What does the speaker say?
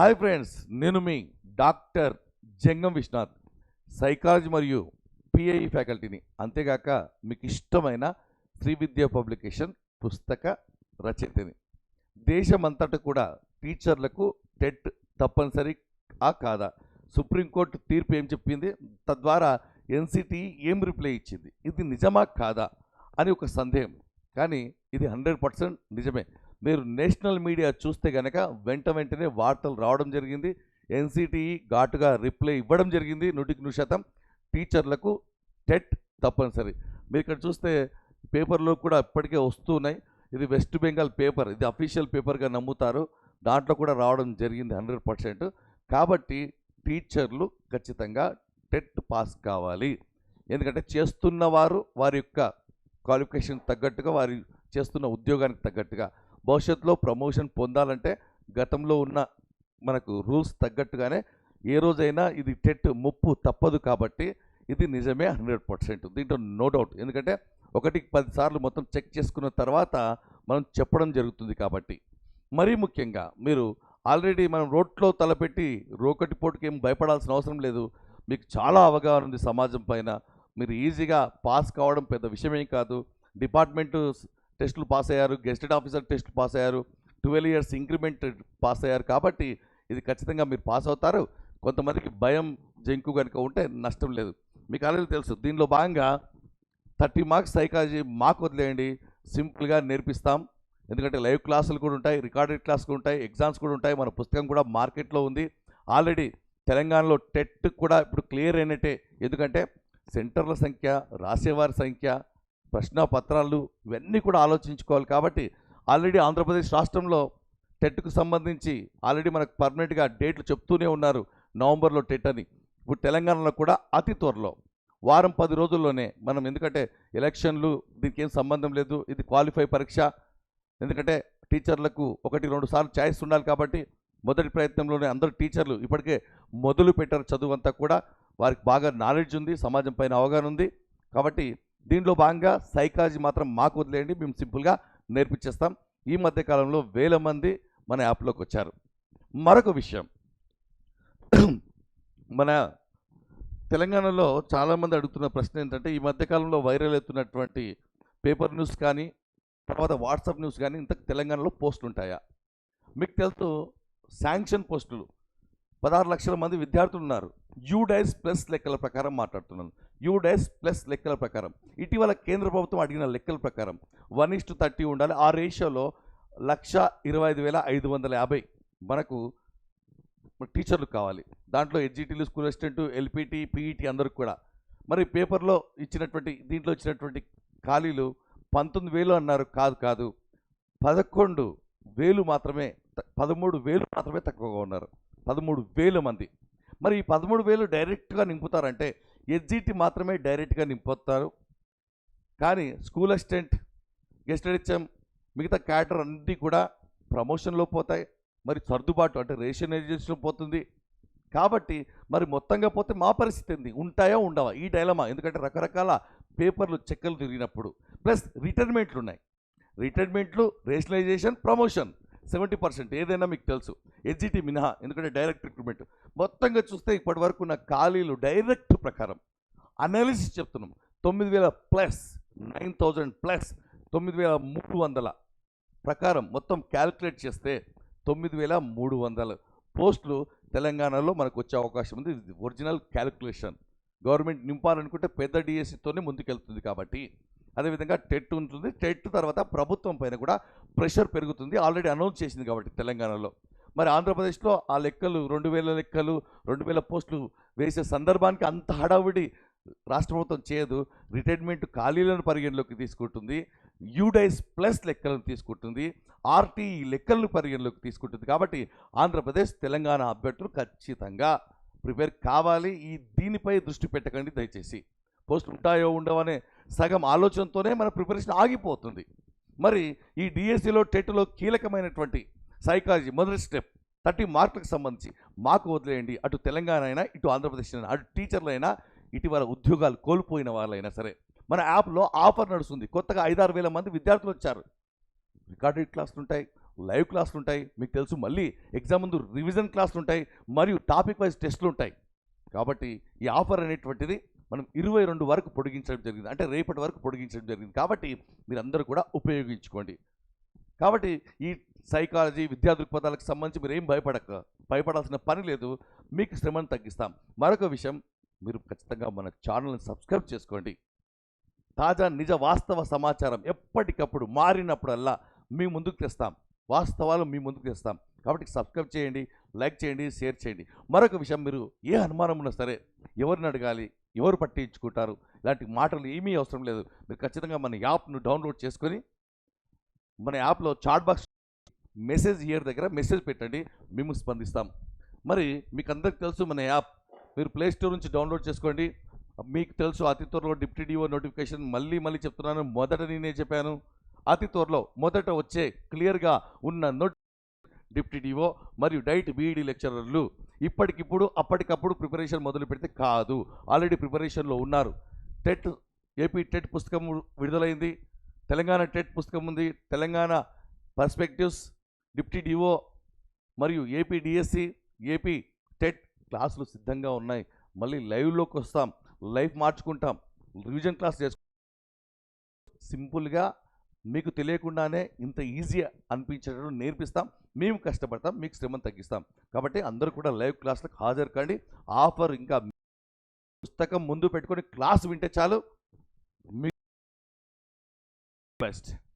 Hi friends నేను మీ doctor Jangam Vishwanath psychology మరియు పిఐ ఫ్యాకల్టీని. అంతేగాక మీకు ఇష్టమైన శ్రీ విద్యా పబ్లికేషన్ పుస్తక రచయితని. దేశమంతటా కూడా టీచర్లకు టెట్ తప్పనిసరి ఆ కాదా? సుప్రీంకోర్టు తీర్పు ఏం చెప్పింది? తద్వారా ఎన్సిటి ఏం రిప్లై ఇచ్చింది? ఇది నిజమా కాదా? అని ఒక సందేహం. కానీ ఇది హండ్రెడ్ పర్సెంట్ నిజమే. మీరు నేషనల్ మీడియా చూస్తే కనుక వెంట వెంటనే వార్తలు రావడం జరిగింది. ఎన్సిటిఈ ఘాటుగా రిప్లై ఇవ్వడం జరిగింది. నూటికి నూరు శాతం టీచర్లకు టెట్ తప్పనిసరి. మీరు ఇక్కడ చూస్తే పేపర్లో కూడా ఇప్పటికే వస్తున్నాయి ఇది వెస్ట్ బెంగాల్ పేపర్ ఇది అఫీషియల్ పేపర్గా నమ్ముతారు. దాంట్లో కూడా రావడం జరిగింది హండ్రెడ్ పర్సెంట్. కాబట్టి టీచర్లు ఖచ్చితంగా టెట్ పాస్ కావాలి. ఎందుకంటే చేస్తున్న వారు వారి యొక్క క్వాలిఫికేషన్ తగ్గట్టుగా వారి చేస్తున్న ఉద్యోగానికి తగ్గట్టుగా. భవిష్యత్తులో ప్రమోషన్ పొందాలంటే గతంలో ఉన్న మనకు రూల్స్ తగ్గట్టుగానే ఏ రోజైనా ఇది టెట్ ముప్పు తప్పదు కాబట్టి ఇది నిజమే హండ్రెడ్ పర్సెంట్ దీంట్లో నో డౌట్. ఎందుకంటే ఒకటికి పది సార్లు మొత్తం చెక్ చేసుకున్న తర్వాత మనం చెప్పడం జరుగుతుంది కాబట్టి. మరీ ముఖ్యంగా మీరు ఆల్రెడీ మనం రోడ్లో తలపెట్టి రోకటి పోటుకి ఏం భయపడాల్సిన అవసరం లేదు. మీకు చాలా అవగాహన ఉంది సమాజం పైన. మీరు ఈజీగా పాస్ కావడం పెద్ద విషయమేం కాదు. డిపార్ట్మెంటు టెస్టులు పాస్ అయ్యారు గెస్టెడ్ ఆఫీసర్ టెస్టులు పాస్ అయ్యారు ట్వెల్వ్ ఇయర్స్ ఇంక్రిమెంట్ పాస్ అయ్యారు కాబట్టి ఇది ఖచ్చితంగా మీరు పాస్ అవుతారు. కొంతమందికి భయం జంకు కనుక ఉంటే నష్టం లేదు. మీకు ఆల్రెడీ తెలుసు దీనిలో భాగంగా థర్టీ మార్క్స్ సైకాలజీ మాకు వదిలేయండి. సింపుల్గా నేర్పిస్తాం. ఎందుకంటే లైవ్ క్లాసులు కూడా ఉంటాయి రికార్డెడ్ క్లాసులు కూడా ఉంటాయి ఎగ్జామ్స్ కూడా ఉంటాయి. మన పుస్తకం కూడా మార్కెట్లో ఉంది. ఆల్రెడీ తెలంగాణలో టెట్ కూడా ఇప్పుడు క్లియర్ అయినట్టే. ఎందుకంటే సెంటర్ల సంఖ్య రాసేవారి సంఖ్య ప్రశ్న పత్రాలు ఇవన్నీ కూడా ఆలోచించుకోవాలి కాబట్టి ఆల్రెడీ ఆంధ్రప్రదేశ్ రాష్ట్రంలో టెట్కు సంబంధించి ఆల్రెడీ మనకు పర్మనెంట్గా డేట్లు చెప్తూనే ఉన్నారు నవంబర్లో టెట్ అని. ఇప్పుడు తెలంగాణలో కూడా అతి త్వరలో. వారం పది రోజుల్లోనే మనం ఎందుకంటే ఎలక్షన్లు దీనికి ఏం సంబంధం లేదు. ఇది క్వాలిఫై పరీక్ష. ఎందుకంటే టీచర్లకు ఒకటి రెండు సార్లు ఛాయిస్ ఉండాలి కాబట్టి మొదటి ప్రయత్నంలోనే అందరు టీచర్లు ఇప్పటికే మొదలు పెట్టారు చదువు అంతా కూడా. వారికి బాగా నాలెడ్జ్ ఉంది సమాజం పైన అవగాహన ఉంది. కాబట్టి దీంట్లో భాగంగా సైకాలజీ మాత్రం మాకు వదిలేయండి మేము సింపుల్గా నేర్పించేస్తాం. ఈ మధ్య కాలంలో వేల మంది మన యాప్లోకి వచ్చారు. మరొక విషయం. మన తెలంగాణలో చాలామంది అడుగుతున్న ప్రశ్న ఏంటంటే ఈ మధ్యకాలంలో వైరల్ అవుతున్నటువంటి పేపర్ న్యూస్ కానీ తర్వాత వాట్సాప్ న్యూస్ కానీ ఇంత తెలంగాణలో పోస్టులు ఉంటాయా? మీకు తెలుసు శాంక్షన్ పోస్టులు. పదహారు లక్షల మంది విద్యార్థులు ఉన్నారు. యూడైస్ ప్లస్ లెక్కల ప్రకారం మాట్లాడుతున్నాను. యూడైస్ ప్లస్ లెక్కల ప్రకారం. ఇటీవల కేంద్ర ప్రభుత్వం అడిగిన లెక్కల ప్రకారం వన్ ఇస్టు థర్టీ ఉండాలి. ఆ రేషియోలో లక్ష ఇరవై ఐదు వేల ఐదు వందల యాభై మనకు టీచర్లు కావాలి. దాంట్లో ఎడ్జిటీలు స్కూల్ అసిస్టెంట్ ఎల్పిటి పీఈటీ అందరికి కూడా. మరి పేపర్లో ఇచ్చినటువంటి దీంట్లో ఇచ్చినటువంటి ఖాళీలు పంతొమ్మిది వేలు అన్నారు. కాదు కాదు. పదకొండు వేలు మాత్రమే త- పదమూడు వేలు మాత్రమే తక్కువగా ఉన్నారు. పదమూడు వేల మంది. మరి ఈ పదమూడు వేలు డైరెక్ట్గా నింపుతారంటే ఎస్జిటి మాత్రమే డైరెక్ట్గా నింపొస్తారు కానీ స్కూల్ అసిస్టెంట్ గెస్ట్ హెచ్ఎం మిగతా క్యాటర్ అన్నీ కూడా ప్రమోషన్లో పోతాయి. మరి సర్దుబాటు అంటే రేషనైజేషన్ పోతుంది. కాబట్టి మరి మొత్తంగా పోతే మా పరిస్థితి ఏంది? ఉంటాయా ఉండవా? ఈ డైలమా? ఎందుకంటే రకరకాల పేపర్లు చెక్కలు తిరిగినప్పుడు. ప్లస్ రిటైర్మెంట్లు ఉన్నాయి. రిటైర్మెంట్లు రేషనలైజేషన్ ప్రమోషన్. సెవెంటీ పర్సెంట్ ఏదైనా మీకు తెలుసు. ఎడ్జిటీ మినహా ఎందుకంటే డైరెక్ట్ రిక్రూట్మెంట్. మొత్తంగా చూస్తే ఇప్పటి వరకు ఉన్న ఖాళీలు డైరెక్ట్ ప్రకారం అనాలిసిస్ చెప్తున్నాం. తొమ్మిది వేల ప్లస్ నైన్ థౌజండ్ ప్లస్ తొమ్మిది వేల మూడు వందల. ప్రకారం మొత్తం క్యాలిక్యులేట్ చేస్తే తొమ్మిది వేల మూడు వందల. పోస్టులు తెలంగాణలో మనకు వచ్చే అవకాశం ఉంది. ఇది ఒరిజినల్ క్యాలిక్యులేషన్ గవర్నమెంట్ నింపాలనుకుంటే పెద్ద డిఎస్సితోనే ముందుకెళ్తుంది కాబట్టి అదేవిధంగా టెట్ ఉంటుంది. టెట్ తర్వాత ప్రభుత్వం పైన కూడా ప్రెషర్ పెరుగుతుంది. ఆల్రెడీ అనౌన్స్ చేసింది కాబట్టి తెలంగాణలో. మరి ఆంధ్రప్రదేశ్లో ఆ లెక్కలు రెండు వేల లెక్కలు రెండు వేల పోస్టులు వేసే సందర్భానికి అంత హడావిడి రాష్ట్ర ప్రభుత్వం చేయదు. రిటైర్మెంట్ ఖాళీలను పరిగణలోకి తీసుకుంటుంది. యూడైస్ ప్లస్ లెక్కలను తీసుకుంటుంది. ఆర్టీఈ లెక్కలను పరిగణలోకి తీసుకుంటుంది. కాబట్టి ఆంధ్రప్రదేశ్ తెలంగాణ అభ్యర్థులు ఖచ్చితంగా ప్రిపేర్ కావాలి. ఈ దీనిపై దృష్టి పెట్టకండి దయచేసి. పోస్టులు ఉంటాయో ఉండవనే సగం ఆలోచనతోనే మన ప్రిపరేషన్ ఆగిపోతుంది. మరి ఈ డిఎస్సిలో టెట్లో కీలకమైనటువంటి సైకాలజీ మొదటి స్టెప్ థర్టీ మార్కులకు సంబంధించి మాకు వదిలేయండి. అటు తెలంగాణ అయినా ఇటు ఆంధ్రప్రదేశ్ అయినా అటు టీచర్లు అయినా ఇటీవల ఉద్యోగాలు కోల్పోయిన వాళ్ళైనా సరే మన యాప్లో ఆఫర్ నడుస్తుంది. కొత్తగా ఐదారు వేల మంది విద్యార్థులు వచ్చారు. రికార్డెడ్ క్లాసులు ఉంటాయి లైవ్ క్లాసులు ఉంటాయి. మీకు తెలుసు మళ్ళీ ఎగ్జామ్ ముందు రివిజన్ క్లాసులు ఉంటాయి మరియు టాపిక్ వైజ్ టెస్టులు ఉంటాయి. కాబట్టి ఈ ఆఫర్ అనేటువంటిది మనం ఇరవై రెండు వరకు పొడిగించడం జరిగింది. అంటే రేపటి వరకు పొడిగించడం జరిగింది. కాబట్టి మీరందరూ కూడా ఉపయోగించుకోండి. కాబట్టి ఈ సైకాలజీ విద్యా దృక్పథాలకు సంబంధించి మీరు ఏం భయపడక భయపడాల్సిన పని లేదు. మీకు శ్రమను తగ్గిస్తాం. మరొక విషయం మీరు ఖచ్చితంగా మన ఛానల్ని సబ్స్క్రైబ్ చేసుకోండి. తాజా నిజ వాస్తవ సమాచారం ఎప్పటికప్పుడు మారినప్పుడల్లా మీ ముందుకు తెస్తాం. వాస్తవాలు మీ ముందుకు తెస్తాం. కాబట్టి సబ్స్క్రైబ్ చేయండి లైక్ చేయండి షేర్ చేయండి. మరొక విషయం మీరు ఏ అనుమానం ఉన్నా సరే ఎవరిని అడగాలి? ఎవరు పట్టించుకుంటారు? ఇలాంటి మాటలు ఏమీ అవసరం లేదు. మీరు ఖచ్చితంగా మన యాప్ను డౌన్లోడ్ చేసుకొని మన యాప్లో చాట్ బాక్స్ మెసేజ్ ఇయర్ దగ్గర మెసేజ్ పెట్టండి మేము స్పందిస్తాం. మరి మీకు అందరికి తెలుసు మన యాప్. మీరు ప్లే స్టోర్ నుంచి డౌన్లోడ్ చేసుకోండి. మీకు తెలుసు అతి త్వరలో డిప్యూటీ డిఓ నోటిఫికేషన్ మళ్ళీ మళ్ళీ చెప్తున్నాను. మొదట నేనే చెప్పాను. అతి త్వరలో మొదట వచ్చే క్లియర్గా ఉన్న నోట్ డిప్యూటీ డిఓ మరియు డైట్ బీఈడి లెక్చరర్లు ఇప్పటికిప్పుడు అప్పటికప్పుడు ప్రిపరేషన్ మొదలు పెడితే కాదు. ఆల్రెడీ ప్రిపరేషన్లో ఉన్నారు. టెట్ ఏపీ టెట్ పుస్తకం విడుదలైంది. తెలంగాణ టెట్ పుస్తకం ఉంది. తెలంగాణ పర్స్పెక్టివ్స్ డిప్టీ డిఓ మరియు ఏపీ డిఎస్సి ఏపీ టెట్ క్లాసులు సిద్ధంగా ఉన్నాయి. మళ్ళీ లైవ్లోకి వస్తాం. లైఫ్ మార్చుకుంటాం. రివిజన్ క్లాస్ చేసుకుంటాం. సింపుల్గా మీకు తెలియకుండానే ఇంత ఈజీ అనిపించేటట్టు నేర్పిస్తాం. మేము కష్టపడతాం మీకు శ్రమను తగ్గిస్తాం. కాబట్టి అందరూ కూడా లైవ్ క్లాస్లకు హాజరు కండి ఆఫర్ ఇంకా పుస్తకం ముందు పెట్టుకొని క్లాస్ వింటే చాలు. మీ బెస్ట్.